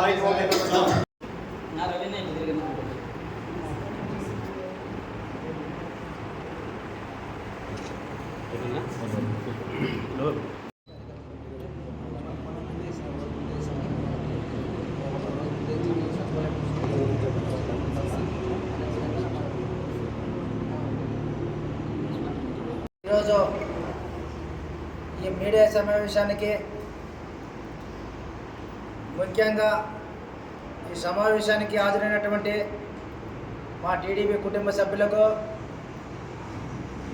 Mic okay నా రవినే ఇంటి తిరిగి ఈరోజు ఈ మీడియా సమావేశానికి ముఖ్యంగా ఈ సమావేశానికి హాజరైనటువంటి మా టీడీపీ కుటుంబ సభ్యులకు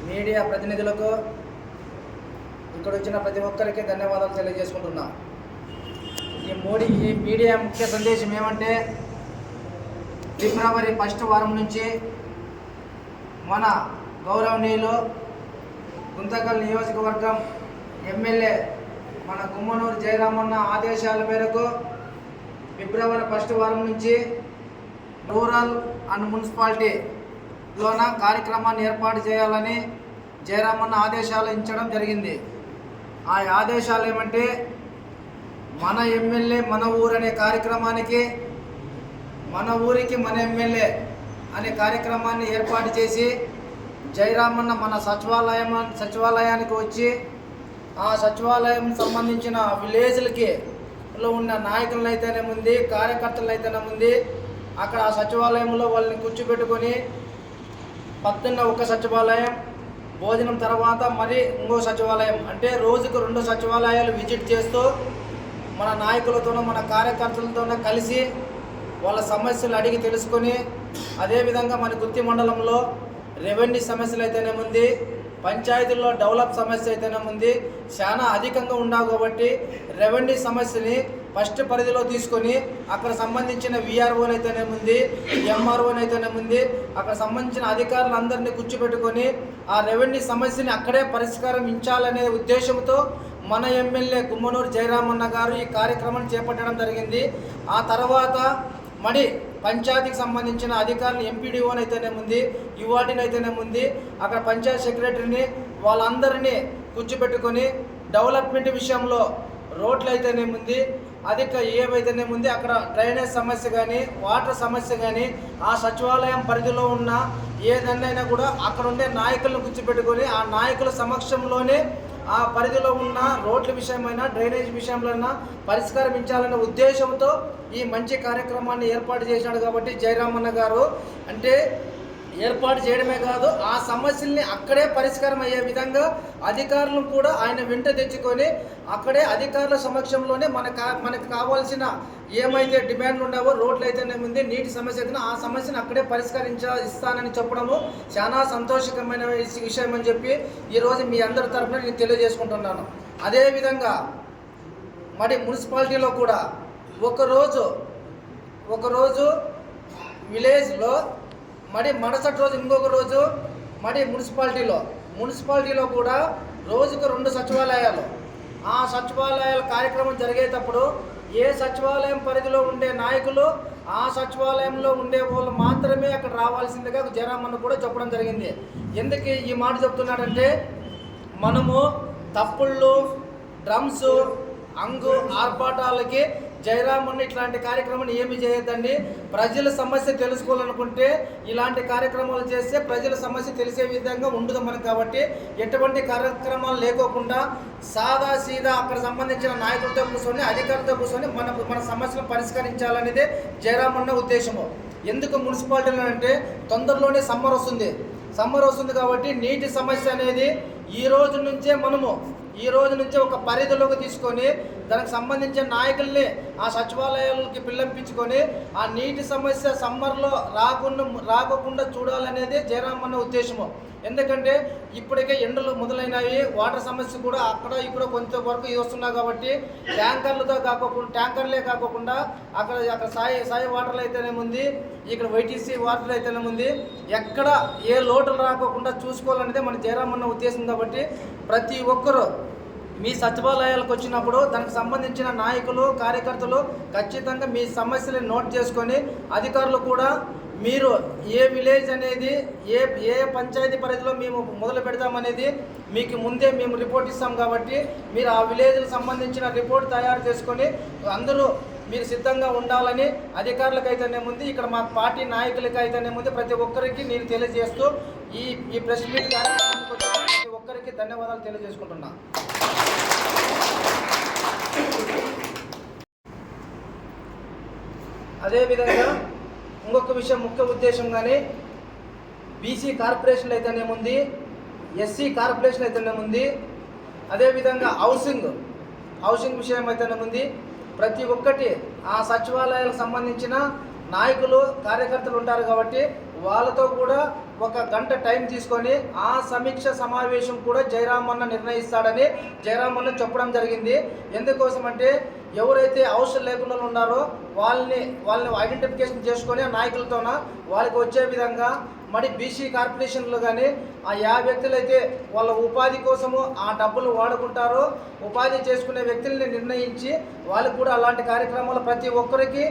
మీడియా ప్రతినిధులకు ఇక్కడ వచ్చిన ప్రతి ఒక్కరికి ధన్యవాదాలు తెలియజేసుకుంటున్నా. ఈ మోడీ ఈ మీడియా ముఖ్య సందేశం ఏమంటే ఫిబ్రవరి ఫస్ట్ వారం నుంచి మన గౌరవనీయులు గుంతకల్ నియోజకవర్గం ఎమ్మెల్యే మన గుమ్మనూరు జయరామన్న ఆదేశాల మేరకు ఫిబ్రవరి ఫస్ట్ వారం నుంచి రూరల్ అండ్ మున్సిపాలిటీలోన కార్యక్రమాన్ని ఏర్పాటు చేయాలని జయరామన్న ఆదేశాలు ఇచ్చడం జరిగింది. ఆ ఆదేశాలు ఏమంటే మన ఎమ్మెల్యే మన ఊరు అనే కార్యక్రమానికి మన ఊరికి మన ఎమ్మెల్యే అనే కార్యక్రమాన్ని ఏర్పాటు చేసి జయరామన్న మన సచివాలయం సచివాలయానికి వచ్చి ఆ సచివాలయం సంబంధించిన విలేజ్లకి లో ఉన్న నాయకులను కార్యకర్తలు కార్యకర్తలను అయితేనేముంది అక్కడ ఆ సచివాలయంలో వాళ్ళని కూర్చోబెట్టుకొని పద్దెన్న ఒక సచివాలయం భోజనం తర్వాత మరి ఇంకో సచివాలయం. అంటే రోజుకు రెండు సచివాలయాలు విజిట్ చేస్తూ మన నాయకులతోనూ మన కార్యకర్తలతోనూ కలిసి వాళ్ళ సమస్యలు అడిగి తెలుసుకొని అదేవిధంగా మన గుత్తి మండలంలో రెవెన్యూ సమస్యలు అయితేనే ఉంది పంచాయతీల్లో డెవలప్ సమస్య అయితేనే ఉంది చాలా అధికంగా ఉండవు కాబట్టి రెవెన్యూ సమస్యని ఫస్ట్ పరిధిలో తీసుకొని అక్కడ సంబంధించిన విఆర్ఓని అయితేనేముంది ఎంఆర్ఓని అయితేనేముంది అక్కడ సంబంధించిన అధికారులందరినీ కూర్చోబెట్టుకొని ఆ రెవెన్యూ సమస్యని అక్కడే పరిష్కారం ఇచ్చాలనే ఉద్దేశంతో మన ఎమ్మెల్యే గుమ్మనూరు జయరామన్న గారు ఈ కార్యక్రమం చేపట్టడం జరిగింది. ఆ తర్వాత మరి పంచాయతీకి సంబంధించిన అధికారులు ఎంపీడీఓని అయితేనేముంది యువాటిని అయితేనేముంది అక్కడ పంచాయత్ సెక్రటరీని వాళ్ళందరినీ కూర్చోబెట్టుకొని డెవలప్మెంట్ విషయంలో రోడ్లు అయితేనేముంది అధిక ఏవైతేనే ఉంది అక్కడ డ్రైనేజ్ సమస్య కానీ వాటర్ సమస్య కానీ ఆ సచివాలయం పరిధిలో ఉన్న ఏదన్నైనా కూడా అక్కడ ఉండే నాయకులను కూర్చోబెట్టుకొని ఆ నాయకుల సమక్షంలోనే ఆ పరిధిలో ఉన్న రోడ్ల విషయమైనా డ్రైనేజ్ విషయంలో పరిష్కరించాలనే ఉద్దేశంతో ఈ మంచి కార్యక్రమాన్ని ఏర్పాటు చేశాడు కాబట్టి జయరామన్న గారు. అంటే ఏర్పాటు చేయడమే కాదు ఆ సమస్యల్ని అక్కడే పరిష్కారం అయ్యే విధంగా అధికారులను కూడా ఆయన వెంట తెచ్చుకొని అక్కడే అధికారుల సమక్షంలోనే మన మనకు కావాల్సిన ఏమైతే డిమాండ్లు ఉన్నావో రోడ్లు అయితేనే ఉంది నీటి సమస్య అయితే ఆ సమస్యను అక్కడే పరిష్కరించ ఇస్తానని చెప్పడము చాలా సంతోషకరమైన విషయం అని చెప్పి ఈరోజు మీ అందరి తరఫున నేను తెలియజేసుకుంటున్నాను. అదేవిధంగా మరి మున్సిపాలిటీలో కూడా ఒకరోజు ఒకరోజు విలేజ్లో మరి మరుసటి రోజు ఇంకొక రోజు మరి మున్సిపాలిటీలో మున్సిపాలిటీలో కూడా రోజుకు రెండు సచివాలయాలు. ఆ సచివాలయాల కార్యక్రమం జరిగేటప్పుడు ఏ సచివాలయం పరిధిలో ఉండే నాయకులు ఆ సచివాలయంలో ఉండే వాళ్ళు మాత్రమే అక్కడ రావాల్సిందిగా జయరామన్న కూడా చెప్పడం జరిగింది. ఎందుకు ఈ మాట చెప్తున్నాడంటే మనము తప్పుళ్ళు డ్రమ్స్ అంగు ఆర్భాటాలకి జయరాముని ఇట్లాంటి కార్యక్రమాన్ని ఏమి చేయొద్దండి. ప్రజల సమస్య తెలుసుకోవాలనుకుంటే ఇలాంటి కార్యక్రమాలు చేస్తే ప్రజల సమస్య తెలిసే విధంగా ఉండదు మనకు కాబట్టి ఎటువంటి కార్యక్రమాలు లేకోకుండా సాదా సీదా అక్కడ సంబంధించిన నాయకులతో కూర్చొని అధికారులతో కూర్చొని మన మన సమస్యలను పరిష్కరించాలనేదే జయరామన్న ఉద్దేశము. ఎందుకు మున్సిపాలిటీలో అంటే తొందరలోనే సమ్మర్ వస్తుంది. సమ్మర్ వస్తుంది కాబట్టి నీటి సమస్య అనేది ఈ రోజు నుంచే మనము ఈ రోజు నుంచే ఒక పరిధిలోకి తీసుకొని దానికి సంబంధించిన నాయకుల్ని ఆ సచివాలయాలకి పిల్లంపించుకొని ఆ నీటి సమస్య సమ్మర్లో రాకుండా రాకోకుండా చూడాలనేది జయరామన్న ఉద్దేశము. ఎందుకంటే ఇప్పటికే ఎండలు మొదలైనవి వాటర్ సమస్య కూడా అక్కడ ఇక్కడ కొంచెం వరకు వస్తున్నాయి కాబట్టి ట్యాంకర్లతో కాకోకుండా ట్యాంకర్లే కాకోకుండా అక్కడ అక్కడ సాయి సాయి వాటర్లు అయితేనేముంది ఇక్కడ వైటీసీ వాటర్ అయితేనేముంది ఎక్కడ ఏ లోటులు రాకోకుండా చూసుకోవాలనేది మన జయరామన్న ఉద్దేశం కాబట్టి ప్రతి ఒక్కరూ మీ సచివాలయాలకు వచ్చినప్పుడు దానికి సంబంధించిన నాయకులు కార్యకర్తలు ఖచ్చితంగా మీ సమస్యలను నోట్ చేసుకొని అధికారులు కూడా మీరు ఏ విలేజ్ అనేది ఏ ఏ పంచాయతీ పరిధిలో మేము మొదలు పెడతామనేది మీకు ముందే మేము రిపోర్ట్ ఇస్తాం కాబట్టి మీరు ఆ విలేజ్కి సంబంధించిన రిపోర్ట్ తయారు చేసుకొని అందరూ మీరు సిద్ధంగా ఉండాలని అధికారులకు అయితేనే ముందు ఇక్కడ మా పార్టీ నాయకులకి అయితేనే ముందు ప్రతి ఒక్కరికి నేను తెలియజేస్తూ ఈ ఈ ప్రెస్ మీట్ కార్యక్రమానికి ప్రతి ఒక్కరికి ధన్యవాదాలు తెలియజేసుకుంటున్నాను అదేవిధంగా ఇంకొక విషయం ముఖ్య ఉద్దేశం కానీ బీసీ కార్పొరేషన్ అయితేనేముంది ఎస్సీ కార్పొరేషన్ అయితేనేముంది అదేవిధంగా హౌసింగ్ హౌసింగ్ విషయం అయితేనేముంది ప్రతి ఒక్కటి ఆ సచివాలయాలకు సంబంధించిన నాయకులు కార్యకర్తలు ఉంటారు కాబట్టి వాళ్ళతో కూడా ఒక గంట టైం తీసుకొని ఆ సమీక్ష సమావేశం కూడా జయరామన్న నిర్ణయిస్తాడని జయరామన్న చెప్పడం జరిగింది. ఎందుకోసం అంటే ఎవరైతే అవసరం లేకుండా ఉన్నారో వాళ్ళని వాళ్ళని ఐడెంటిఫికేషన్ చేసుకొని ఆ నాయకులతోన వాళ్ళకి వచ్చే విధంగా మరి బీసీ కార్పొరేషన్లు కానీ ఆ యా వ్యక్తులైతే వాళ్ళ ఉపాధి కోసము ఆ డబ్బులు వాడుకుంటారో ఉపాధి చేసుకునే వ్యక్తుల్ని నిర్ణయించి వాళ్ళకు కూడా అలాంటి కార్యక్రమాలు ప్రతి ఒక్కరికి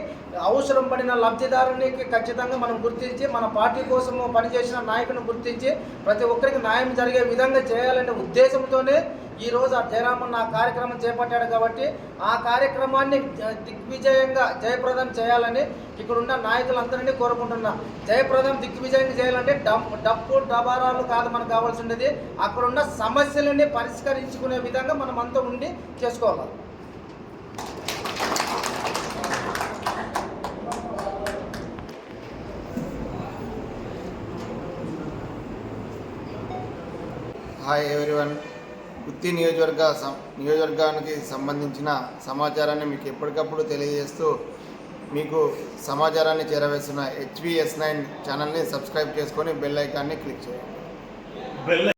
అవసరం పడిన లబ్ధిదారునికి ఖచ్చితంగా మనం గుర్తించి మన పార్టీ కోసము పనిచేసిన నాయకుని గుర్తించి ప్రతి ఒక్కరికి న్యాయం జరిగే విధంగా చేయాలనే ఉద్దేశంతోనే ఈ రోజు ఆ జయరామన్న ఆ కార్యక్రమం చేపట్టాడు కాబట్టి ఆ కార్యక్రమాన్ని దిగ్విజయంగా జయప్రదం చేయాలని ఇక్కడున్న నాయకులందరినీ కోరుకుంటున్నా. జయప్రదం దిగ్విజయంగా చేయాలంటే డప్ డప్పు డబారాలు కాదు మనకు కావాల్సి ఉండేది అక్కడున్న సమస్యలని పరిష్కరించుకునే విధంగా మనం అంతా ఉండి చేసుకోవాలి. హాయ్ ఎవ్రీవన్ గుత్తి నియోజకవర్గ సం- నియోజకవర్గానికి సంబంధించిన సమాచారాన్ని మీకు ఎప్పటికప్పుడు తెలియజేస్తూ మీకు సమాచారాన్ని చేరవేస్తున్న హెచ్విఎస్ నైన్ ఛానల్ని సబ్స్క్రైబ్ చేసుకొని బెల్ ఐకాన్ని క్లిక్ చేయండి.